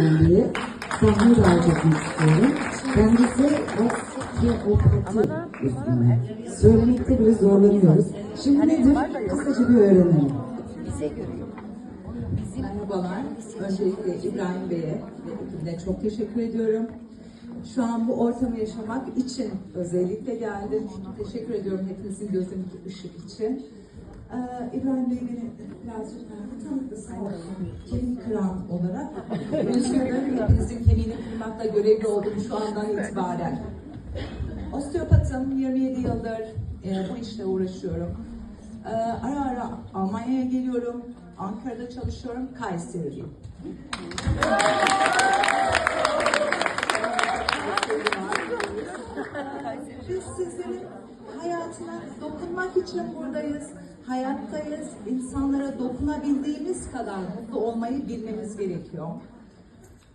Bey'e sahneye davet etmek istiyorum. Kendisi osteopati uzmanı. Söylemekte bile zorlanıyoruz. Şimdi nedir? Kısaca bir öğrenelim. Merhabalar. Öncelikle İbrahim Bey'e ve ekibine çok teşekkür ediyorum. Şu an bu ortamı yaşamak için özellikle geldim. Teşekkür ediyorum hepinizin gözündeki ışık için. Ee, İbrahim Bey beni birazcık tanıtlasın. Kemik kıran olarak. Üzgünüm hepinizin kemiğini kırmakla görevli oldum şu andan itibaren. Osteopatım 27 yıldır e, bu işle uğraşıyorum. E, ara ara Almanya'ya geliyorum. Ankara'da çalışıyorum. Kayseri'liyim. Biz sizlerin hayatına dokunmak için buradayız. Hayattayız. İnsanlara dokunabildiğimiz kadar mutlu olmayı bilmemiz gerekiyor.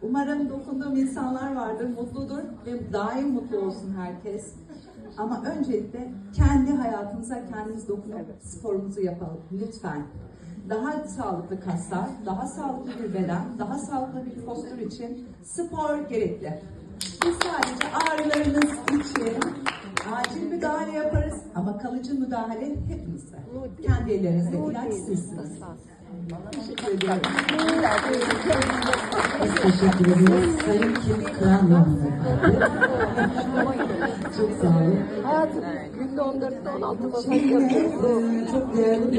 Umarım dokunduğum insanlar vardır, mutludur ve daim mutlu olsun herkes. Ama öncelikle kendi hayatımıza kendimiz dokunup sporumuzu yapalım lütfen. Daha sağlıklı kaslar, daha sağlıklı bir beden, daha sağlıklı bir postür için spor gerekli. Biz sadece ağrılarınız ama kalıcı müdahale hepimizde. Kendi ellerinizde ilaç sizsiniz. Teşekkür ediyorum. Biz teşekkür ediyoruz. Sayın Kemik Kıran Hanımefendi. Çok sağ olun. Hayatım günde 14'te 16 masaj Şimdi yapıyorum. çok değerli bir